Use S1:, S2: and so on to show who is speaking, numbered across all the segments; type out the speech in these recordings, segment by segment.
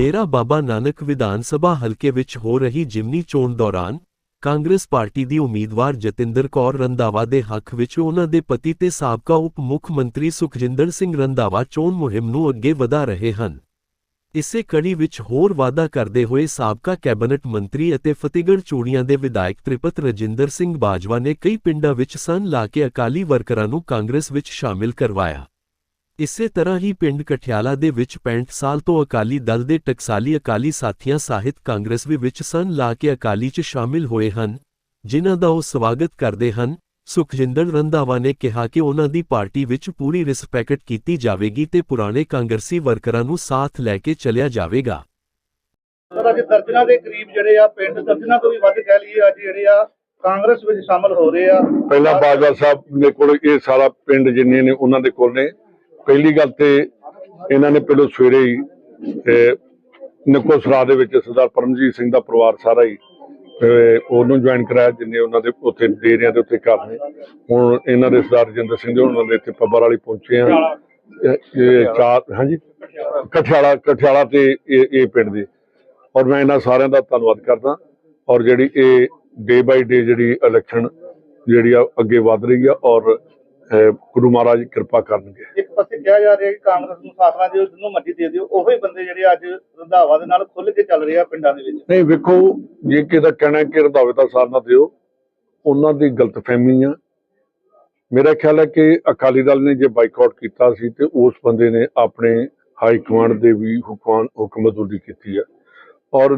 S1: ਡੇਰਾ ਬਾਬਾ ਨਾਨਕ ਵਿਧਾਨ ਸਭਾ ਹਲਕੇ ਵਿੱਚ ਹੋ ਰਹੀ ਜਿਮਨੀ ਚੋਣ ਦੌਰਾਨ ਕਾਂਗਰਸ ਪਾਰਟੀ ਦੀ ਉਮੀਦਵਾਰ ਜਤਿੰਦਰ ਕੌਰ ਰੰਧਾਵਾ ਦੇ ਹੱਕ ਵਿੱਚ ਉਹਨਾਂ ਦੇ ਪਤੀ ਤੇ ਸਾਬਕਾ ਉਪ ਮੁੱਖ ਮੰਤਰੀ ਸੁਖਜਿੰਦਰ ਸਿੰਘ ਰੰਧਾਵਾ ਚੋਣ ਮੁਹਿੰਮ ਨੂੰ ਅੱਗੇ ਵਧਾ ਰਹੇ ਹਨ। ਇਸੇ ਕੜੀ ਵਿੱਚ ਹੋਰ ਵਾਅਦਾ ਕਰਦੇ ਹੋਏ ਸਾਬਕਾ ਕੈਬਨਿਟ ਮੰਤਰੀ ਅਤੇ ਫਤਿਹਗੜ੍ਹ ਚੂੜੀਆਂ ਦੇ ਵਿਧਾਇਕ ਤ੍ਰਿਪਤ ਰਜਿੰਦਰ ਸਿੰਘ ਬਾਜਵਾ ਨੇ ਕਈ ਪਿੰਡਾਂ ਵਿੱਚ ਸਨ ਲਾ ਕੇ ਅਕਾਲੀ ਵਰਕਰਾਂ ਨੂੰ ਕਾਂਗਰਸ ਵਿੱਚ ਸ਼ਾਮਿਲ ਕਰਵਾਇਆ। ਇਸੇ ਤਰ੍ਹਾਂ ਹੀ ਪਿੰਡ ਕਠਿਆਲਾ ਦੇ ਵਿੱਚ 65 ਸਾਲ ਤੋਂ ਅਕਾਲੀ ਦਲ ਦੇ ਟਕਸਾਲੀ ਅਕਾਲੀ ਸਾਥੀਆਂ ਸਾਹਿਤ ਕਾਂਗਰਸ ਵੀ ਵਿੱਚ ਸਨ ਲਾ ਕੇ ਅਕਾਲੀ 'ਚ ਸ਼ਾਮਿਲ ਹੋਏ ਹਨ ਜਿਨ੍ਹਾਂ ਦਾ ਉਹ ਸਵਾਗਤ ਕਰਦੇ ਹਨ। ਸੁਖਜਿੰਦਰ ਰੰਧਾਵਾ ਨੇ ਕਿਹਾ ਕਿ ਉਹਨਾਂ ਦੀ ਪਾਰਟੀ ਵਿੱਚ ਪੂਰੀ ਰਿਸਪੈਕਟ ਕੀਤੀ ਜਾਵੇਗੀ ਤੇ ਪੁਰਾਣੇ ਕਾਂਗਰਸੀ ਵਰਕਰਾਂ ਨੂੰ ਸਾਥ ਲੈ ਕੇ ਚੱਲਿਆ ਜਾਵੇਗਾ।
S2: ਸਰ ਅੱਜ ਦਰਜਨਾਂ ਦੇ ਕਰੀਬ ਜਿਹੜੇ ਆ ਪਿੰਡ ਦਰਜਨਾਂ ਤੋਂ ਵੀ ਵੱਧ ਕਹਿ ਲਈਏ ਅੱਜ ਜਿਹੜੇ ਆ ਕਾਂਗਰਸ ਵਿੱਚ ਸ਼ਾਮਲ ਹੋ ਰਹੇ ਆ।
S3: ਪਹਿਲਾਂ ਬਾਜਵਾ ਸਾਹਿਬ ਦੇ ਕੋਲ ਇਹ ਸਾਰਾ ਪਿੰਡ ਜਿੰਨੇ ਨੇ ਉਹਨਾਂ ਦੇ ਕੋਲ ਨੇ। ਪਹਿਲੀ ਗੱਲ ਤੇ ਇਹਨਾਂ ਨੇ ਪਹਿਲਾਂ ਸਵੇਰੇ ਹੀ, ਤੇ ਦੇ ਵਿੱਚ ਸਰਦਾਰ ਪਰਮਜੀਤ ਸਿੰਘ ਦਾ ਪਰਿਵਾਰ ਸਾਰਾ ਹੀ ਉਹਨੂੰ ਜੁਆਇਨ ਕਰਾਇਆ ਜਿੰਨੇ ਉਹਨਾਂ ਦੇ ਉੱਥੇ ਡੇਰਿਆਂ ਦੇ ਉੱਤੇ ਘਰ ਨੇ। ਹੁਣ ਇਹਨਾਂ ਦੇ ਸਰਦਾਰ ਰਜਿੰਦਰ ਸਿੰਘ ਦੇ ਉਹਨਾਂ ਦੇ ਇੱਥੇ ਪੱਬਰ ਵਾਲੀ ਪਹੁੰਚੇ ਆ। ਚਾਰ, ਹਾਂਜੀ? ਕਠਿਆਲਾ ਕਠਿਆਲਾ ਤੇ ਇਹ ਇਹ ਪਿੰਡ ਦੇ। ਔਰ ਮੈਂ ਇਹਨਾਂ ਸਾਰਿਆਂ ਦਾ ਧੰਨਵਾਦ ਕਰਦਾ। ਔਰ ਜਿਹੜੀ ਇਹ ਡੇ ਬਾਈ ਡੇ ਜਿਹੜੀ ਇਲੈਕਸ਼ਨ ਜਿਹੜੀ ਆ ਅੱਗੇ ਵਧ ਰਹੀ ਆ ਔਰ ਗੁਰੂ ਮਹਾਰਾਜ ਕਿਰਪਾ ਕਰਨਗੇ।
S2: ਇੱਕ ਪਾਸੇ ਕਿਹਾ ਜਾ ਰਿਹਾ ਕਿ ਕਾਂਗਰਸ ਨੂੰ ਸਾਥ ਨਾ ਦਿਓ ਜਿੰਨੂੰ ਮਰਜ਼ੀ ਦੇ ਦਿਓ ਉਹੀ ਬੰਦੇ ਜਿਹੜੇ ਅੱਜ ਰੰਧਾਵਾ ਦੇ ਨਾਲ ਖੁੱਲ ਕੇ ਚੱਲ ਰਹੇ ਆ ਪਿੰਡਾਂ ਦੇ ਵਿੱਚ।
S3: ਨਹੀਂ ਵੇਖੋ ਜੇ ਕਿਸੇ ਦਾ ਕਹਿਣਾ ਹੈ ਕਿ ਰੰਧਾਵੇ ਦਾ ਸਾਥ ਨਾ ਦਿਓ ਉਹਨਾਂ ਦੀ ਗਲਤਫਹਿਮੀ ਆ। ਮੇਰਾ ਖਿਆਲ ਹੈ ਕਿ ਅਕਾਲੀ ਦਲ ਨੇ ਜੇ ਬਾਈਕਾਟ ਕੀਤਾ ਸੀ ਤੇ ਉਸ ਬੰਦੇ ਨੇ ਆਪਣੇ ਹਾਈ ਕਮਾਂਡ ਦੇ ਵੀ ਹੁਕਮਾਨ ਹੁਕਮਤੂਲੀ ਕੀਤੀ ਆ। ਔਰ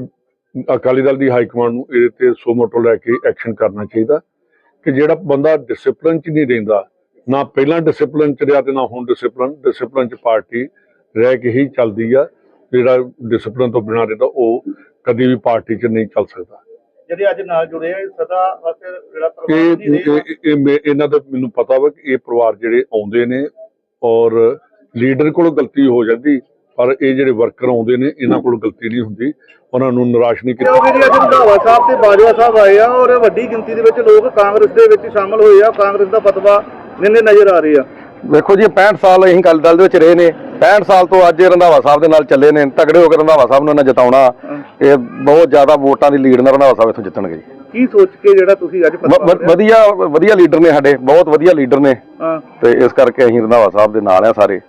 S3: ਅਕਾਲੀ ਦਲ ਦੀ ਹਾਈ ਕਮਾਂਡ ਨੂੰ ਇਹਦੇ ਤੇ ਸੋ ਮੋਟੋ ਲੈ ਕੇ ਐਕਸ਼ਨ ਕਰਨਾ ਚਾਹੀਦਾ ਕਿ ਜਿਹੜਾ ਬੰਦਾ ਡਿਸਪਲਿਨ 'ਚ ਨਹੀਂ ਰਹਿੰਦਾ ਨਾ ਪਹਿਲਾਂ ਡਿਸਪਲਿਨ 'ਚ ਰਿਹਾ ਤੇ ਨਾ ਹੁਣ ਡਿਸਪਲਿਨ ਡਿਸਪਲਿਨ 'ਚ ਪਾਰਟੀ ਰਹਿ ਕੇ ਹੀ ਚੱਲਦੀ ਆ। ਜਿਹੜਾ ਡਿਸਪਲਿਨ ਤੋਂ ਬਿਨਾਂ ਰਹਿੰਦਾ ਉਹ ਕਦੀ ਵੀ ਪਾਰਟੀ 'ਚ ਨਹੀਂ ਚੱਲ ਸਕਦਾ।
S2: ਜਿਹੜੇ ਅੱਜ ਨਾਲ ਜੁੜੇ ਸਦਾ ਵਾਸਤੇ ਜਿਹੜਾ ਪਰਿਵਾਰ
S3: ਇਹ ਇਹਨਾਂ ਦਾ ਮੈਨੂੰ ਪਤਾ ਵਾ ਕਿ ਇਹ ਪਰਿਵਾਰ ਜਿਹੜੇ ਆਉਂਦੇ ਨੇ ਔਰ ਲੀਡਰ ਕੋਲੋਂ ਗਲਤੀ ਹੋ ਜਾਂਦੀ ਪਰ ਇਹ ਜਿਹੜੇ ਵਰਕਰ ਆਉਂਦੇ ਨੇ ਇਹਨਾਂ ਕੋਲੋਂ ਗਲਤੀ ਨਹੀਂ ਹੁੰਦੀ। ਉਹਨਾਂ ਨੂੰ ਨਿਰਾਸ਼ ਨਹੀਂ ਕੀਤਾ।
S2: ਕਿਉਂਕਿ ਜੀ ਅੱਜ ਰੰਧਾਵਾ ਸਾਹਿਬ ਤੇ ਬਾਜਵਾ ਸਾਹਿਬ ਆਏ ਆ ਔਰ ਵੱਡੀ ਗਿਣਤੀ ਦੇ ਵਿੱਚ ਲੋਕ ਕਾਂਗਰਸ ਦੇ ਵਿੱਚ ਸ਼ਾਮਲ ਹੋਏ ਆ। ਕਾਂਗਰਸ ਦਾ ਫਤਵਾ ਨਿੰਨੇ ਨਜ਼ਰ ਆ ਰਹੇ ਆ।
S4: ਵੇਖੋ ਜੀ 65 ਸਾਲ ਅਸੀਂ ਅਕਾਲੀ ਦਲ ਦੇ ਵਿੱਚ ਰਹੇ ਨੇ। 65 ਸਾਲ ਤੋਂ ਅੱਜ ਰੰਧਾਵਾ ਸਾਹਿਬ ਦੇ ਨਾਲ ਚੱਲੇ ਨੇ। ਤਗੜੇ ਹੋ ਕੇ ਰੰਧਾਵਾ ਸਾਹਿਬ ਨੂੰ ਇਹਨਾਂ ਜਿਤਾਉਣਾ ਇਹ ਬਹੁਤ ਜ਼ਿਆਦਾ ਵੋਟਾਂ ਦੀ ਲੀਡ ਨਾਲ ਰੰਧਾਵਾ ਸਾਹਿਬ ਇੱਥੋਂ ਜਿੱਤਣਗੇ ਜੀ।
S2: ਕੀ ਸੋਚ ਕੇ ਜਿਹੜਾ ਤੁਸੀਂ ਅੱਜ
S4: ਵਧੀਆ ਵਧੀਆ ਲੀਡਰ ਨੇ ਸਾਡੇ ਬਹੁਤ ਵਧੀਆ ਲੀਡਰ ਨੇ। ਤੇ ਇਸ ਕਰਕੇ ਅਸੀਂ ਰੰਧਾਵਾ ਸਾਹਿਬ ਦੇ ਨਾਲ ਆ ਸਾਰੇ।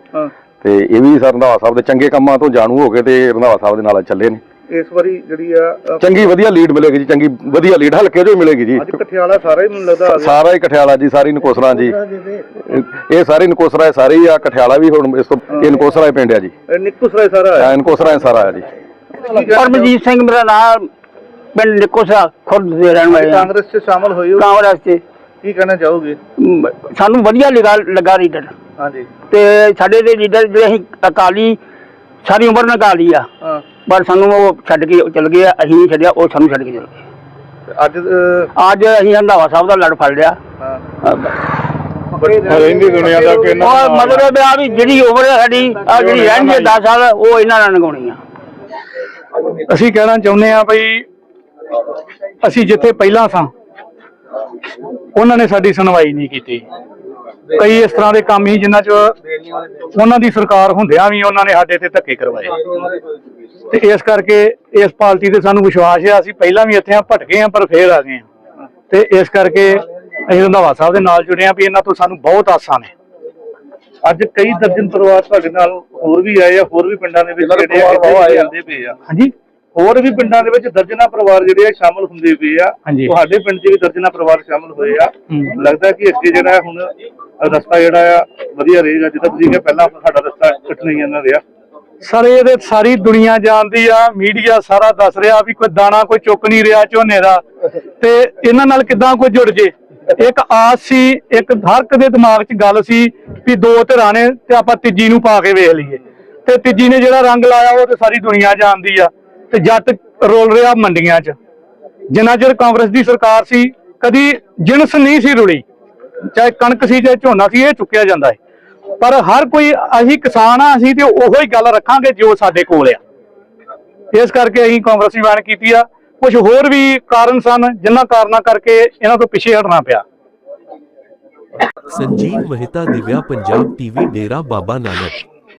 S4: ਤੇ ਇਹ ਵੀ ਸਰ ਰੰਧਾਵਾ ਸਾਹਿਬ ਦੇ ਚੰਗੇ ਕੰਮਾਂ ਤੋਂ ਜਾਣੂ ਹੋ ਕੇ ਤੇ ਰੰਧਾਵਾ ਸਾਹਿਬ ਦੇ ਨਾਲ ਚੱਲੇ ਨੇ।
S2: ਇਸ ਵਾਰੀ ਜਿਹੜੀ ਆ
S4: ਚੰਗੀ ਵਧੀਆ ਲੀਡ ਮਿਲੇਗੀ ਜੀ ਚੰਗੀ ਵਧੀਆ ਲੀਡ ਹਲਕੇ ਚੋਂ ਹੀ ਮਿਲੇਗੀ ਜੀ।
S2: ਅੱਜ ਕਠਿਆਲਾ ਸਾਰਾ ਹੀ ਮੈਨੂੰ ਲੱਗਦਾ ਆ ਗਿਆ।
S4: ਸਾਰਾ ਹੀ ਕਠਿਆਲਾ ਜੀ ਸਾਰੀ ਨਕੋਸਰਾ ਜੀ। ਇਹ- ਸਾਰੇ ਨਕੋਸਰਾ ਸਾਰੇ ਹੀ ਆ ਕਠਿਆਲਾ ਵੀ ਹੁਣ ਇਸ ਤੋਂ ਇਹ ਨਕੋਸਰਾ ਹੀ ਪਿੰਡ ਆ ਜੀ।
S2: ਇਹ ਨਿੱਕੂ ਸਰਾਏ ਸਾਰਾ ਹੈ
S4: ਐਨ ਕੋਸਰਾ ਸਾਰਾ ਆ ਜੀ।
S5: ਪਰਮਜੀਤ ਸਿੰਘ ਮੇਰਾ ਨਾਮ ਪਿੰਡ ਨਿੱਕੋਸਾ ਖੁਰਦ ਦੇ ਰਹਿਣ ਵਾਲੇ
S2: ਕਾਂਗਰਸ 'ਚ ਸ਼ਾਮਲ ਹੋਏ ਹੋ?
S5: ਕਾਂਗਰਸ 'ਚ।
S2: ਕੀ ਕਹਿਣਾ ਚਾਹੋਗੇ?
S5: ਸਾਨੂੰ ਵਧੀਆ ਲੱਗਾ ਲੱਗਾ ਲੀਡਰ
S2: ਹਾਂਜੀ।
S5: ਤੇ ਸਾਡੇ ਦੇ ਲੀਡਰ ਜਿਹੜੇ ਅਸੀਂ ਅਕਾਲੀ ਸਾਰੀ ਉਮਰ ਨਾਲ ਅਕਾਲੀ ਆ।
S2: ਹਾਂ।
S5: ਪਰ ਸਾਨੂੰ ਉਹ ਛੱਡ ਕੇ ਚਲ ਗਏ ਆ, ਅਸੀਂ ਨਹੀਂ ਛੱਡਿਆ ਉਹ ਸਾਨੂੰ ਛੱਡ ਕੇ ਚਲ ਗਏ।
S2: ਤੇ ਅੱਜ
S5: ਅੱਜ ਅਸੀਂ ਹੰਦਾਵਾ ਸਾਹਿਬ ਦਾ ਲੜ ਫੜ ਲਿਆ।
S2: ਹਾਂ।
S3: ਰਹਿੰਦੀ ਦੁਨੀਆ ਦਾ ਕਿ ਇਹਨਾਂ
S5: ਉਹ ਮਤਲਬ ਆ ਵੀ ਜਿਹੜੀ ਉਮਰ ਹੈ ਸਾਡੀ ਆ ਜਿਹੜੀ ਰਹਿਣੀ ਹੈ 10 ਸਾਲ ਉਹ ਇਹਨਾਂ ਨਾਲ ਲੰਘਾਉਣੀ ਆ।
S6: ਅਸੀਂ ਕਹਿਣਾ ਚਾਹੁੰਦੇ ਆ ਬਈ ਅਸੀਂ ਜਿੱਥੇ ਪਹਿਲਾਂ ਸਾਂ ਉਹਨਾਂ ਨੇ ਸਾਡੀ ਸੁਣਵਾਈ ਨਹੀਂ ਕੀਤੀ। ਕਈ ਇਸ ਤਰ੍ਹਾਂ ਦੇ ਕੰਮ ਹੀ ਜਿਨ੍ਹਾਂ 'ਚ ਉਹਨਾਂ ਦੀ ਸਰਕਾਰ ਹੁੰਦਿਆਂ ਵੀ ਉਹਨਾਂ ਨੇ ਸਾਡੇ ਤੇ ਧੱਕੇ ਕਰਵਾਏ। ਤੇ ਇਸ ਕਰਕੇ ਇਸ ਪਾਰਟੀ ਤੇ ਸਾਨੂੰ ਵਿਸ਼ਵਾਸ ਹੈ ਅਸੀਂ ਪਹਿਲਾਂ ਵੀ ਇੱਥੇ ਆ ਭਟਕੇ ਆ ਪਰ ਫੇਰ ਆ ਗਏ ਆ। ਤੇ ਇਸ ਕਰਕੇ ਅਸੀਂ ਰੰਧਾਵਾ ਸਾਹਿਬ ਦੇ ਨਾਲ ਜੁੜੇ ਆ ਵੀ ਇਹਨਾਂ ਤੋਂ ਸਾਨੂੰ ਬਹੁਤ ਆਸਾਂ ਨੇ।
S2: ਅੱਜ ਕਈ ਦਰਜਨ ਪਰਿਵਾਰ ਤੁਹਾਡੇ ਨਾਲ ਹੋਰ ਵੀ ਆਏ ਆ ਹੋਰ ਵੀ ਪਿੰਡਾਂ ਦੇ ਵਿੱਚ ਜਿਹੜੇ
S4: ਆਏ।
S2: ਜਾਂਦੇ ਪਏ ਆ।
S6: ਹਾਂਜੀ।
S2: ਹੋਰ ਵੀ ਪਿੰਡਾਂ ਦੇ ਵਿੱਚ ਦਰਜਨਾ ਪਰਿਵਾਰ ਜਿਹੜੇ ਆ ਸ਼ਾਮਲ ਹੁੰਦੇ ਪਏ ਆ। ਤੁਹਾਡੇ ਪਿੰਡ 'ਚ ਵੀ ਦਰਜਨਾ ਪਰਿਵਾਰ ਸ਼ਾਮਲ ਹੋਏ ਆ। ਲੱਗਦਾ ਕਿ ਅੱਗੇ ਜਿਹੜਾ ਹੁਣ ਰਸਤਾ ਜਿਹੜਾ ਆ, ਵਧੀਆ ਰਹੇਗਾ। ਜਿੱਦਾਂ ਤੁਸੀਂ ਕਿਹਾ, ਪਹਿਲਾਂ ਸਾਡਾ ਰਸਤਾ ਕੱਟਣਾ ਹੀ ਜਾਂਦਾ ਰਿਹਾ।
S6: ਸਰ, ਇਹਦੇ ਸਾਰੀ ਦੁਨੀਆ ਜਾਣਦੀ ਆ, ਮੀਡੀਆ ਸਾਰਾ ਦੱਸ ਰਿਹਾ ਵੀ ਕੋਈ ਦਾਣਾ ਕੋਈ ਚੁੱਕ ਨਹੀਂ ਰਿਹਾ ਝੋਨੇ ਦਾ। ਤੇ ਇਹਨਾਂ ਨਾਲ ਕਿਦਾਂ ਕੋਈ ਜੁੜ ਜੇ? ਇੱਕ ਆਸ ਸੀ, ਇੱਕ ਹਰ ਇੱਕ ਦੇ ਦਿਮਾਗ 'ਚ ਗੱਲ ਸੀ ਵੀ ਦੋ ਧਿਰਾਂ ਨੇ ਤੇ ਆਪਾਂ ਤੀਜੀ ਨੂੰ ਪਾ ਕੇ ਵੇਖ ਲਈਏ। ਤੇ ਤੀਜੀ ਨੇ ਜਿਹੜਾ ਰੰਗ ਲਾਇਆ, ਉਹ ਤੇ ਸਾਰੀ ਦੁਨੀਆ ਜਾਣਦੀ ਆ। ਤੇ ਜੱਟ ਰੋਲ ਰਿਹਾ ਮੰਡੀਆਂ 'ਚ। ਜਿੰਨਾ ਚਿਰ ਕਾਂਗਰਸ ਦੀ ਸਰਕਾਰ ਸੀ, ਕਦੀ ਜਿਣਸ ਨਹੀਂ ਸੀ ਰੁਲੀ ਚਾਹੇ ਕਣਕ ਸੀ, ਚਾਹੇ ਝੋਨਾ ਸੀ, ਇਹ ਚੁੱਕਿਆ ਜਾਂਦਾ ਹੈ। ਪਰ ਹਰ ਕੋਈ, ਅਸੀਂ ਕਿਸਾਨ ਆ, ਅਸੀਂ ਤੇ ਉਹੋ ਹੀ ਗੱਲ ਰੱਖਾਂਗੇ ਜੋ ਸਾਡੇ ਕੋਲ ਆ। ਇਸ ਕਰਕੇ ਅਸੀਂ ਕਾਂਗਰਸ ਕਾਂਗਰਸੀ ਬਾਣ ਕੀਤੀ ਆ। ਕੁਝ ਹੋਰ ਵੀ ਕਾਰਨ ਸਨ, ਜਿਨ੍ਹਾਂ ਕਾਰਨਾਂ ਕਰਕੇ ਇਹਨਾਂ ਤੋਂ ਪਿੱਛੇ ਹਟਣਾ ਪਿਆ।
S1: ਸੰਜੀਵ ਮਹਿਤਾ, ਦਿਵਿਆ, ਪੰਜਾਬ ਟੀਵੀ, ਡੇਰਾ ਬਾਬਾ ਨਾਨਕ।